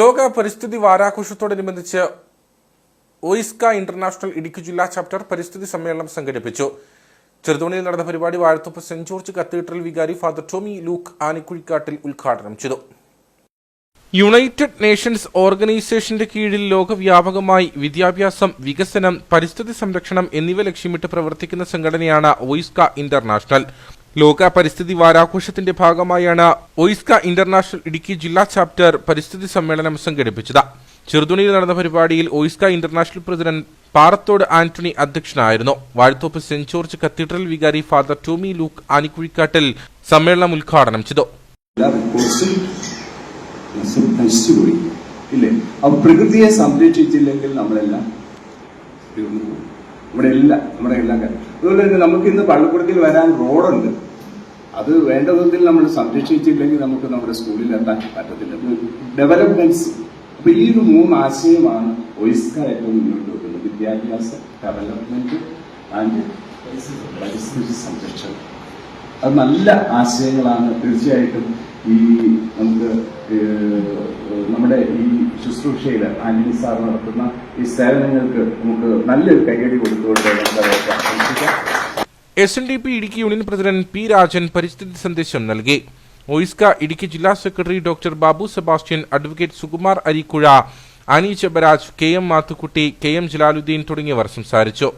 ലോക പരിസ്ഥിതി വാരാഘോഷത്തോടനുബന്ധിച്ച് OISCA international Idukki ജില്ലാ ചാപ്റ്റർ പരിസ്ഥിതി സമ്മേളനം സംഘടിപ്പിച്ചു. ചെറുതോണിയിൽ നടന്ന പരിപാടി വാഴത്തുപ്പ് സെന്റ് ജോർജ് കത്തീഡ്രൽ വികാരി ഫാദർ ടോമി ലൂക്ക് ആനിക്കുഴിക്കാട്ടിൽ ഉദ്ഘാടനം ചെയ്തു. യുണൈറ്റഡ് നേഷൻസ് ഓർഗനൈസേഷന്റെ കീഴിൽ ലോകവ്യാപകമായി വിദ്യാഭ്യാസം വികസനം പരിസ്ഥിതി സംരക്ഷണം എന്നിവ ലക്ഷ്യമിട്ട് പ്രവർത്തിക്കുന്ന സംഘടനയാണ് ഒയിസ്ക ഇന്റർനാഷണൽ. ലോക പരിസ്ഥിതി വാരാഘോഷത്തിന്റെ ഭാഗമായാണ് ഒയിസ്ക ഇന്റർനാഷണൽ ഇടുക്കി ജില്ലാ ചാപ്റ്റർ പരിസ്ഥിതി സമ്മേളനം സംഘടിപ്പിച്ചത്. ചെറുതുണിയിൽ നടന്ന പരിപാടിയിൽ OISCA international president Parathodu Antony അധ്യക്ഷനായിരുന്നു. വാഴത്തോപ്പ് സെന്റ് ജോർജ് കത്തീഡ്രൽ വികാരി ഫാദർ ടോമി ലൂക്ക് ആനിക്കുഴിക്കാട്ടിൽ സമ്മേളനം ഉദ്ഘാടനം ചെയ്തു. പ്രകൃതിയെ സംരക്ഷിച്ചില്ലെങ്കിൽ നമ്മളെല്ലാം നമ്മുടെ ഇല്ല നമ്മുടെ എല്ലാ കാര്യം. അതുപോലെ തന്നെ നമുക്ക് ഇന്ന് പള്ളിക്കൂടത്തിൽ വരാൻ റോഡുണ്ട്. അത് വേണ്ട വിധത്തിൽ നമ്മൾ സംരക്ഷിച്ചില്ലെങ്കിൽ നമുക്ക് നമ്മുടെ സ്കൂളിൽ എത്താൻ പറ്റത്തില്ല. ഡെവലപ്മെന്റ്സ്. അപ്പൊ ഈ ഒരു മൂന്ന് ആശയമാണ് ഒയിസ്ക ഏറ്റവും മുന്നോട്ട് വെക്കുന്നത്. വിദ്യാഭ്യാസ ഡെവലപ്മെന്റ് ആൻഡ് പരിസ്ഥിതി സംരക്ഷണം. അത് നല്ല ആശയങ്ങളാണ്. തീർച്ചയായിട്ടും ഈ നമുക്ക് ശുശ്രൂഷയിൽ ആന്റണി സാർ നടത്തുന്ന ഈ സേവനങ്ങൾക്ക് നമുക്ക് നല്ലൊരു കൈയടി കൊടുത്തുകൊണ്ട് S N D P Idukki union president P Rajan പരിസ്ഥിതി സന്ദേശം നൽകി. ഒയിസ്ക ഇടുക്കി ജില്ലാ secretary doctor Babu Sebastian advocate Sukumar Arikkuzha Ani Chebaraj K M Mathukutty K M Jalaluddin തുടങ്ങിയവർ സംസാരിച്ചു.